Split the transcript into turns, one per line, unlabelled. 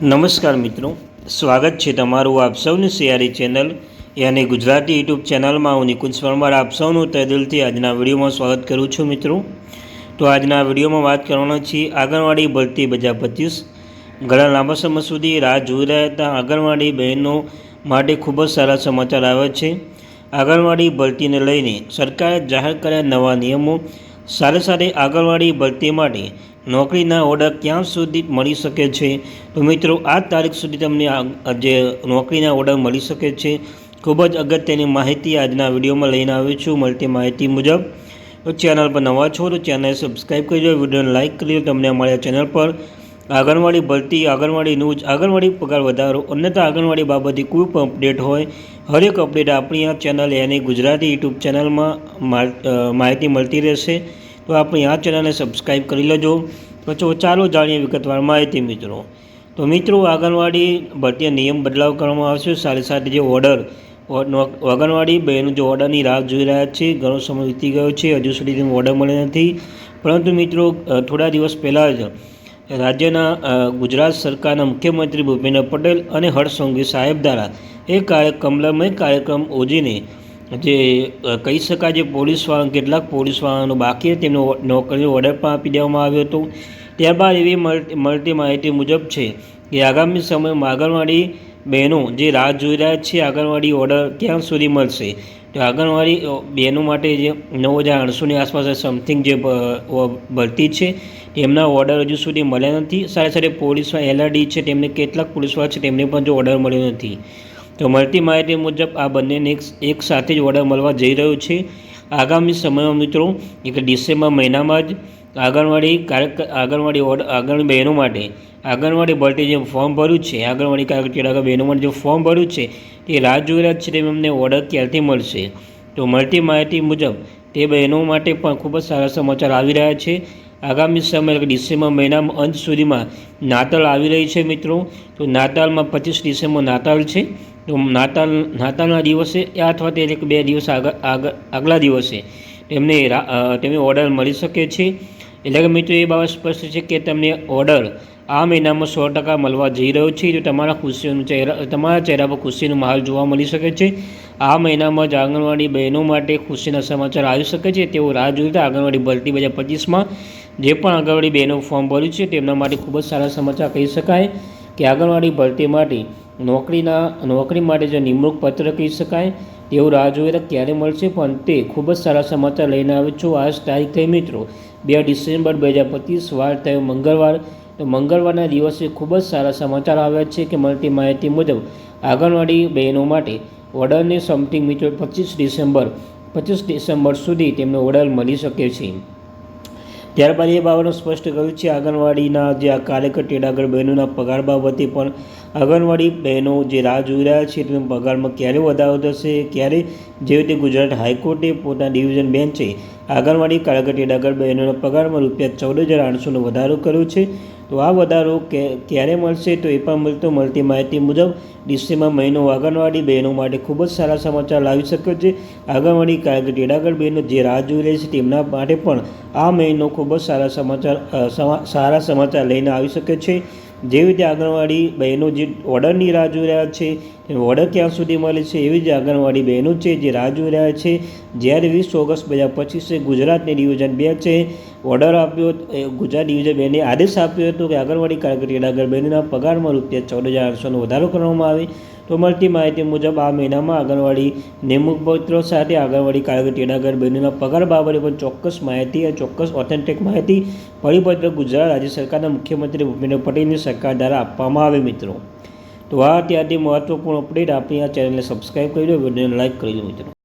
નમસ્કાર મિત્રો, સ્વાગત છે તમારું આપ સૌની સિયારી ચેનલ યાની ગુજરાતી યુટ્યુબ ચેનલમાં હું નિકુંજ પરમાર આપ સૌનું તય દિલથી આજના વિડીયોમાં સ્વાગત કરું છું મિત્રો. તો આજના વિડીયોમાં વાત કરવાના છીએ આંગણવાડી ભરતી બજાર પચીસ. ઘણા લાંબા સમય સુધી રાહ જોઈ રહ્યા હતા. આંગણવાડી બહેનો માટે ખૂબ જ સારા સમાચાર આવ્યા છે. આંગણવાડી ભરતીને લઈને સરકારે જાહેર કર્યા નવા નિયમો. સાથે સાથે આંગણવાડી ભરતી માટે નોકરીના ઓર્ડર ક્યાં સુધી મળી શકે છે? તો મિત્રો, આ તારીખ સુધી તમને જે નોકરીના ઓર્ડર મળી શકે છે, ખૂબ જ અગત્યની માહિતી આજના વિડીયોમાં લઈને આવ્યો છું. મળતી માહિતી મુજબ, તો ચેનલ પર નવા છો તો ચેનલ સબસ્ક્રાઈબ કરી દો વિડીયોને લાઇક કરી દો તમને અમારા ચેનલ પર આંગણવાડી ભરતી, આંગણવાડી ન્યૂઝ, આંગણવાડી પગાર વધારો, અન્યથા આંગણવાડી બાબતે કોઈ પણ અપડેટ હોય, હરેક અપડેટ આપણી આ ચેનલ એની ગુજરાતી યુટ્યુબ ચેનલમાં માહિતી મળતી રહેશે. તો આપણી આ ચેનલને સબસ્ક્રાઈબ કરી લેજો. તો ચાલો જાણીએ વિગતવાર માહિતી મિત્રો. તો મિત્રો, આંગણવાડી ભરતીય નિયમ બદલાવ કરવામાં આવશે. સાથે સાથે જે ઓર્ડર આંગણવાડી બહેનો જે ઓર્ડરની રાહ જોઈ રહ્યા છે, ઘણો સમય વીતી ગયો છે, હજુ સુધી તેનો ઓર્ડર મળ્યો નથી. પરંતુ મિત્રો થોડા દિવસ પહેલાં જ રાજ્યના ગુજરાત સરકારના મુખ્યમંત્રી ભૂપેન્દ્ર પટેલ અને હર્ષ સંઘવી સાહેબ દ્વારા એ કમલમય કાર્યક્રમ યોજીને જે કહી શકાય જે પોલીસવાળા કેટલાક પોલીસવાળાનો બાકી તેમનો નોકરીનો ઓર્ડર પણ આપી દેવામાં આવ્યો હતો. ત્યારબાદ એવી મળતી માહિતી મુજબ છે કે આગામી સમયમાં આંગણવાડી બહેનો જે રાહ જોઈ રહ્યા છે, આંગણવાડી ઓર્ડર ક્યાં સુધી મળશે? તો આંગણવાડી બહેનો માટે જે નવ હજાર આઠસોની આસપાસ સમથિંગ જે ભરતી છે, તેમના ઓર્ડર હજુ સુધી મળ્યા નથી. સાથે સાથે પોલીસમાં એલઆરડી છે, તેમને કેટલાક પોલીસવાળા છે, તેમને પણ જો ઓર્ડર મળ્યો નથી. તો મળતી માહિતી મુજબ આ બંનેને એક સાથે જ ઓર્ડર મળવા જઈ રહ્યો છે. આગામી સમયમાં મિત્રો, એક ડિસેમ્બર મહિનામાં જ આંગણવાડી કાર્ય આંગણવાડી ઓર્ડર આંગણવાડી બહેનો માટે આંગણવાડી ભરતી જે ફોર્મ ભર્યું છે, આંગણવાડી કાર્યકર્તા બહેનો માટે જે ફોર્મ ભર્યું છે, તે રાહ જોઈ રહ્યા છે તેમને ઓર્ડર ક્યારથી મળશે? તો મળતી માહિતી મુજબ તે બહેનો માટે પણ ખૂબ જ સારા સમાચાર આવી રહ્યા છે. આગામી સમય ડિસેમ્બર મહિનામાં અંત સુધીમાં નાતાલ આવી રહી છે મિત્રો. તો નાતાલમાં પચીસ ડિસેમ્બર નાતાલ છે. તો નાતાલ, નાતાલના દિવસે અથવા તે એક બે દિવસ આગળ આગલા દિવસે તેમને તેમને ઓર્ડર મળી શકે છે. એટલે કે મિત્રો, એ બાબત સ્પષ્ટ છે કે તમને ઓર્ડર આ મહિનામાં સો ટકા મળવા જઈ રહ્યો છે. તો તમારા ખુશીનું ચહેરા, તમારા ચહેરા પર ખુશીનો માહોલ જોવા મળી શકે છે. આ મહિનામાં જ આંગણવાડી બહેનો માટે ખુશીના સમાચાર આવી શકે છે. તેઓ રાહ જોઈ હતા આંગણવાડી ભરતી બે હજાર પચીસમાં જે પણ આંગણવાડી બહેનો ફોર્મ ભર્યું છે, તેમના માટે ખૂબ જ સારા સમાચાર કહી શકાય. કે આંગણવાડી ભરતી માટે નોકરીના, નોકરી માટે જે નિમણૂક પત્ર કહી શકાય, તેવું રાહ જોઈએ તો ક્યારે મળશે? પણ તે ખૂબ જ સારા સમાચાર લઈને આવ્યો છું આજ તારીખ થઈ મિત્રો. બે ડિસેમ્બર બે હજાર પચીસ, વાર થયો મંગળવાર. તો મંગળવારના દિવસે ખૂબ જ સારા સમાચાર આવ્યા છે કે મળતી માહિતી મુજબ, આંગણવાડી બહેનો માટે ઓર્ડરની સમથિંગ મિત્રો પચીસ ડિસેમ્બર પચીસ ડિસેમ્બર સુધી તેમને ઓર્ડર મળી શકે છે. ત્યારબાદ એ બાબતનું સ્પષ્ટ કર્યું છે, આંગણવાડીના જે આ કાર્યકર ટેડાગર બહેનોના પગાર બાબતે પણ આંગણવાડી બહેનો જે રાહ જોઈ રહ્યા છે, તેનો પગારમાં ક્યારે વધારો થશે? ક્યારે જે રીતે ગુજરાત હાઈકોર્ટે પોતાના ડિવિઝન બેન્ચે આંગણવાડી કાળગટી ટેડાગર બહેનોના પગારમાં રૂપિયા ચૌદ હજાર આઠસોનો વધારો કર્યો છે. તો આ વધારો ક્યારે મળશે તો એ પણ મળતો મળતી માહિતી મુજબ ડિસેમ્બર મહિનો આંગણવાડી બહેનો માટે ખૂબ જ સારા સમાચાર લાવી શકે છે. આંગણવાડી કાર્યકર ટેડાગર બહેનો જે રાહ જોઈ રહી છે તેમના માટે પણ આ મહિનો ખૂબ જ સારા સમાચાર સારા સમાચાર લઈને આવી શકે છે. જેવી રીતે આંગણવાડી બહેનો જે ઓર્ડરની રાહ જોઈ રહ્યા છે ઓર્ડર ક્યાં સુધી મળે છે એવી જ આંગણવાડી બહેનો છે જે રાહ જોઈ રહ્યા છે. જ્યારે વીસ ઓગસ્ટ બે હજાર પચીસે ગુજરાતની ડિવિઝન બે છે, ઓર્ડર આપ્યો ગુજરાત ડિવિઝન બેને આદેશ આપ્યો હતો કે આંગણવાડી કાર્યકર તેડાગર બહેનોના પગારમાં રૂપિયા ચૌદ હજાર આઠસોનો વધારો કરવામાં આવે. તો મળતી માહિતી મુજબ આ મહિનામાં આંગણવાડી નિમણૂક પત્રો સાથે આંગણવાડી કાર્યકર ટેડાગર બહેનોના પગાર બાબતે પણ ચોક્કસ માહિતી અને ચોક્કસ ઓથેન્ટિક માહિતી પરિપત્ર ગુજરાત રાજ્ય સરકારના મુખ્યમંત્રી ભૂપેન્દ્ર પટેલની સરકાર દ્વારા આપવામાં આવે મિત્રો. તો આ ત્યાંથી મહત્વપૂર્ણ અપડેટ આપણી આ ચેનલને સબસ્ક્રાઈબ કરી લો વિડીયોને લાઇક કરી લો મિત્રો.